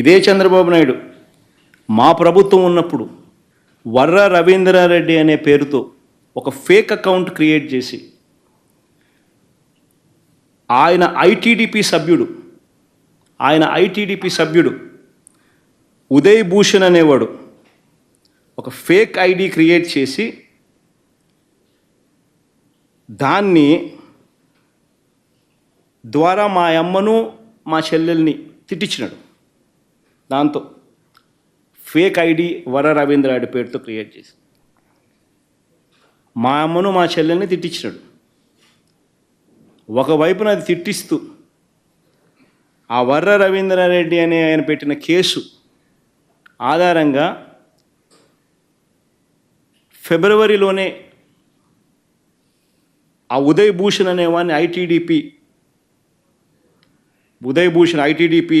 ఇదే చంద్రబాబు నాయుడు. మా ప్రభుత్వం ఉన్నప్పుడు వర్ర రవీంద్రారెడ్డి అనే పేరుతో ఒక ఫేక్ అకౌంట్ క్రియేట్ చేసి ఆయన ఐటీడీపీ సభ్యుడు ఆయన ఐటీడీపీ సభ్యుడు ఉదయ్ భూషణ్ అనేవాడు ఒక ఫేక్ ఐడి క్రియేట్ చేసి దాన్ని ద్వారా మా అమ్మను మా చెల్లెల్ని తిట్టించినాడు. దాంతో ఫేక్ ఐడి వర రవీంద్రారెడ్డి పేరుతో క్రియేట్ చేసి మా అమ్మను మా చెల్లెల్ని తిట్టించినాడు. ఒకవైపున అది తిట్టిస్తూ ఆ వర్ర రవీంద్రారెడ్డి అనే ఆయన పెట్టిన కేసు ఆధారంగా ఫిబ్రవరిలోనే ఆ ఉదయ్ భూషణ్ అనేవాడిని ITDP Uday Bhushan ITDP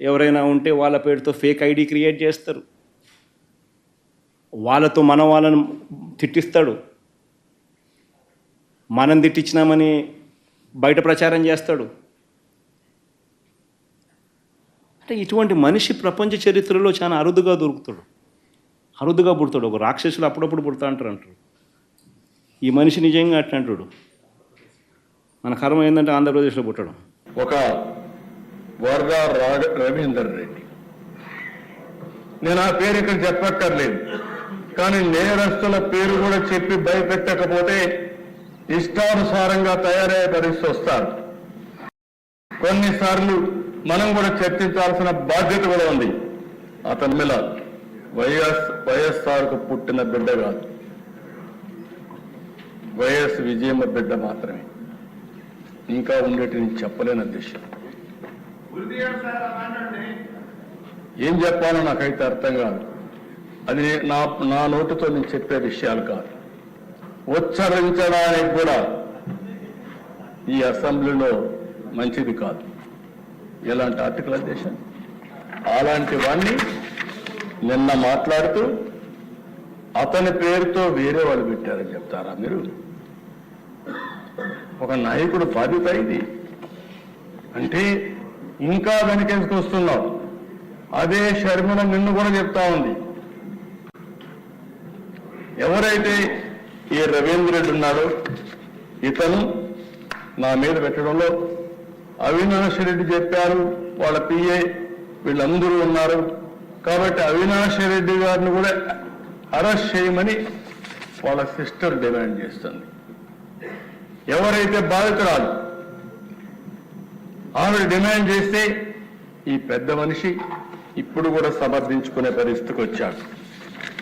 ఎవరైనా ఉంటే వాళ్ళ పేరుతో ఫేక్ ఐడి క్రియేట్ చేస్తారు. వాళ్ళతో మన వాళ్ళను తిట్టిస్తాడు. మనం తిట్టించినామని బయట ప్రచారం చేస్తాడు. అంటే ఇటువంటి మనిషి ప్రపంచ చరిత్రలో చాలా అరుదుగా దొరుకుతాడు. అరుదుగా పుడతాడు. ఒక రాక్షసులు అప్పుడప్పుడు పుడతా అంటారు అంటారు. ఈ మనిషి నిజంగా అట్లా అంటాడు. మన కర్మ ఏంటంటే ఆంధ్రప్రదేశ్లో పుట్టడం. ఒక వరద రాగ రవీందర్ రెడ్డి. నేను ఆ పేరు ఇక్కడ చెప్పక్కర్లేదు. కానీ నేరస్తుల పేరు కూడా చెప్పి భయపెట్టకపోతే ఇష్టానుసారంగా తయారయ్యే పరిస్థితి వస్తారు కొన్నిసార్లు మనం కూడా చర్చించాల్సిన బాధ్యత కూడా ఉంది. అతని మీద వైఎస్ వైఎస్ఆర్కు పుట్టిన బిడ్డ కాదు. వైఎస్ విజయమ్మ బిడ్డ మాత్రమే. ఇంకా ఉండేటి నేను చెప్పలేను ఏం చెప్పాలో నాకైతే అర్థం కాదు. అది నా నా నోటితో నేను చెప్పే విషయాలు కాదు. ఉచ్చరించడానికి కూడా ఈ అసెంబ్లీలో మంచిది కాదు. ఎలాంటి ఆర్టికల్ అధ్యక్ష వాణ్ణి నిన్న మాట్లాడుతూ అతని పేరుతో వేరే వాళ్ళు పెట్టారని చెప్తారా మీరు? ఒక నాయకుడు బాధ్యత ఇది. అంటే ఇంకా వెనకేసుకొస్తున్నావు అదే షర్మిల నిన్ను కూడా చెప్తా ఉంది. ఎవరైతే ఈ రవీంద్ర రెడ్డి ఉన్నాడో ఇతను నా మీద పెట్టడంలో అవినాష్ రెడ్డి చెప్పారు. వాళ్ళ పిఏ వీళ్ళందరూ ఉన్నారు. కాబట్టి అవినాష్ రెడ్డి గారిని కూడా అరెస్ట్ చేయమని వాళ్ళ సిస్టర్ డిమాండ్ చేస్తుంది. ఎవరైతే బాధితురాలు ఆవిడ డిమాండ్ చేస్తే ఈ పెద్ద మనిషి ఇప్పుడు కూడా సమర్థించుకునే పరిస్థితికి వచ్చాడు.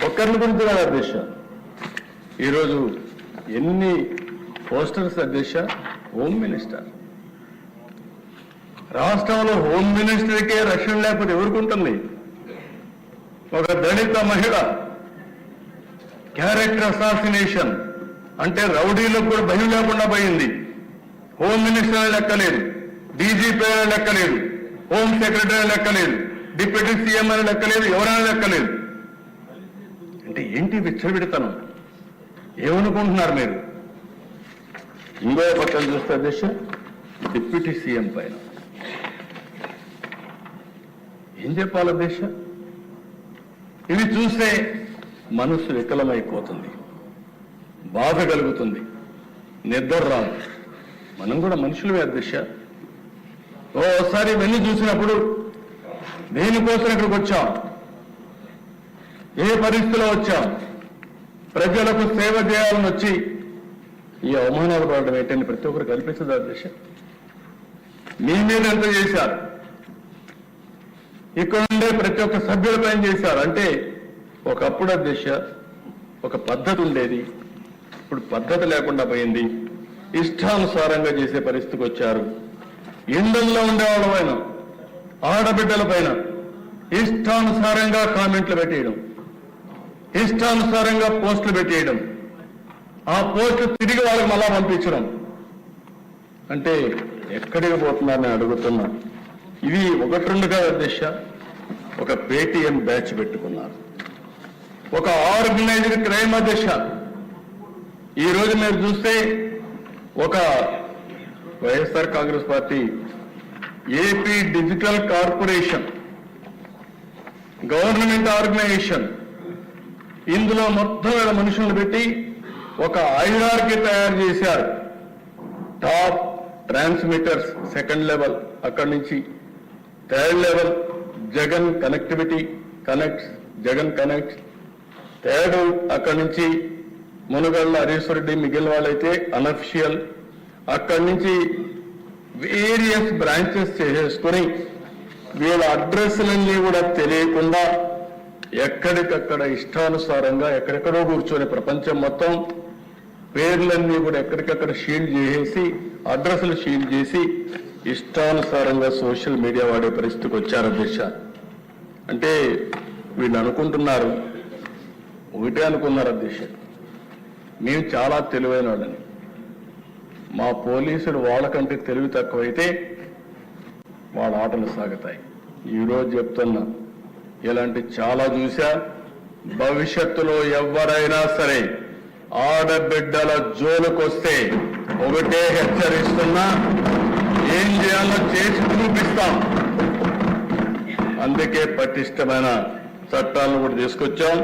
ఒక్కరిని గురించి కాదు అధ్యక్ష. ఈరోజు ఎన్ని పోస్టర్స్ అధ్యక్ష? Home minister. రాష్ట్రంలో హోమ్ మినిస్టర్కే రక్షణ లేకపోతే ఎవరికి ఉంటుంది ఒక దళిత మహిళ. Character assassination. అంటే రౌడీలకు కూడా భయం లేకుండా పోయింది. హోమ్ మినిస్టర్ లెక్కలేదు. డీజీపీ అని లెక్కలేదు హోమ్ సెక్రటరీ లెక్కలేదు డిప్యూటీ సీఎం అని లెక్కలేదు ఎవరైనా లెక్కలేదు అంటే ఏంటి విచ్చలవిడతనం? ఏమనుకుంటున్నారు మీరు? ఇంకో పక్కన చూస్తే అధ్యక్ష డిప్యూటీ సీఎం పైన. ఏం చెప్పాలి అధ్యక్ష? ఇది చూస్తే మనసు వికలమైపోతుంది. బాధ కలుగుతుంది. నిద్ర రాదు. మనం కూడా మనుషులమే అధ్యక్ష. ఓసారి ఇవన్నీ చూసినప్పుడు దేనికోసం ఇక్కడికి వచ్చాం? ఏ పరిస్థితిలో వచ్చాం? ప్రజలకు సేవ చేయాలని వచ్చి ఈ అవమానాలు పడడం ఏంటని ప్రతి ఒక్కరు కల్పించదు అధ్యక్ష మీ మీద ఎంత చేశారు? ఇక్కడ ఉండే ప్రతి ఒక్క సభ్యులపై చేశారు? అంటే ఒకప్పుడు అధ్యక్ష ఒక పద్ధతి ఉండేది. ఇప్పుడు పద్ధతి లేకుండా పోయింది. ఇష్టానుసారంగా చేసే పరిస్థితికి వచ్చారు. ఇండంలో ఉండేవాళ్ళ పైన ఆడబిడ్డల పైన ఇష్టానుసారంగా కామెంట్లు పెట్టేయడం. ఇష్టానుసారంగా పోస్టులు పెట్టేయడం. ఆ పోస్టులు తిరిగి వాళ్ళకి మళ్ళా పంపించడం. అంటే ఎక్కడికి పోతున్నారని అడుగుతున్నా. ఇవి ఒకటి రెండుగా దిశ ఒక పేటిఎం బ్యాచ్ పెట్టుకున్నారు. ఒక ఆర్గనైజ్డ్ క్రైమ్ దిశ ఈరోజు మీరు చూస్తే ఒక YSR Congress party AP digital corporation government organisation ఇందులో మొత్తం వేల మనుషులను పెట్టి ఒక ఐఆర్కి తయారు చేశారు. టాప్ ట్రాన్స్మిటర్స్ సెకండ్ లెవెల్ అక్కడి నుంచి. Third level Jagan connectivity connects Jagan connect. Third అక్కడి నుంచి మునుగళ్ళ హరీశ్వరెడ్డి మిగిలిన వాళ్ళైతే అనఫిషియల్ అక్కడి నుంచి వేరియస్ బ్రాంచెస్ చేసేసుకొని వీళ్ళ అడ్రస్లన్నీ కూడా తెలియకుండా ఎక్కడికక్కడ ఇష్టానుసారంగా ఎక్కడెక్కడో కూర్చొని ప్రపంచం మొత్తం పేర్లన్నీ కూడా ఎక్కడికక్కడ షీల్డ్ చేసేసి అడ్రస్లు షీల్డ్ చేసి ఇష్టానుసారంగా సోషల్ మీడియా వాడే పరిస్థితికి వచ్చారు అధ్యక్ష. అంటే వీళ్ళు అనుకుంటున్నారు. ఒకటే అనుకున్నారు అధ్యక్ష. మేము చాలా తెలివైన వాళ్ళని. మా పోలీసులు వాళ్ళకంటే తెలివి తక్కువైతే వాళ్ళ ఆటలు సాగుతాయి. ఈరోజు చెప్తున్నా ఇలాంటి చాలా చూశా భవిష్యత్తులో ఎవరైనా సరే ఆడబిడ్డల జోలుకొస్తే ఒకటే హెచ్చరిస్తున్నా ఏం చేయాలో చేసి చూపిస్తాం. అందుకే పటిష్టమైన చట్టాలను కూడా తీసుకొచ్చాం.